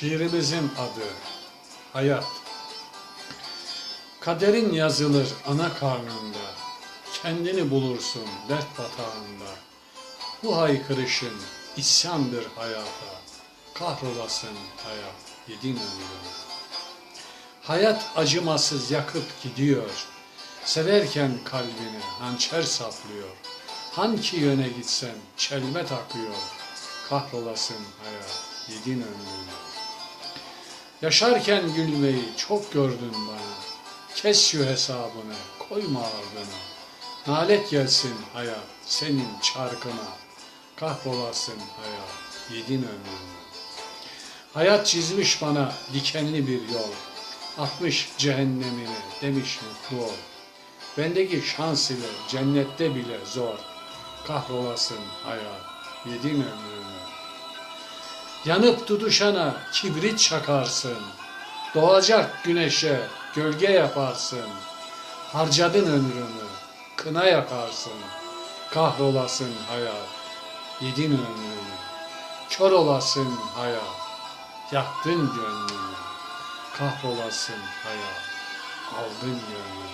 Şiirimizin adı Hayat. Kaderin yazılır ana karnında, kendini bulursun dert batağında. Bu haykırışın isyandır hayata, kahrolasın hayat yedin ömrünü. Hayat acımasız yakıp gidiyor, severken kalbini hançer saplıyor. Hangi yöne gitsen çelme takıyor, kahrolasın hayat yedin ömrünü. Yaşarken gülmeyi çok gördün bana. Kes şu hesabını, koyma ardına. Nalet gelsin hayat senin çarkına. Kahrolasın hayat, yedin ömrünü. Hayat çizmiş bana dikenli bir yol. Atmış cehennemine demiş mutlu ol. Bendeki şans ile cennette bile zor. Kahrolasın hayat, yedin ömrünü. Yanıp tutuşana kibrit çakarsın. Doğacak güneşe gölge yaparsın. Harcadın ömrünü, kına yakarsın. Kahrolasın hayat, yedin ömrünü. Kör olasın hayat, yaktın gönlünü. Kahrolasın hayat, aldın gönlünü.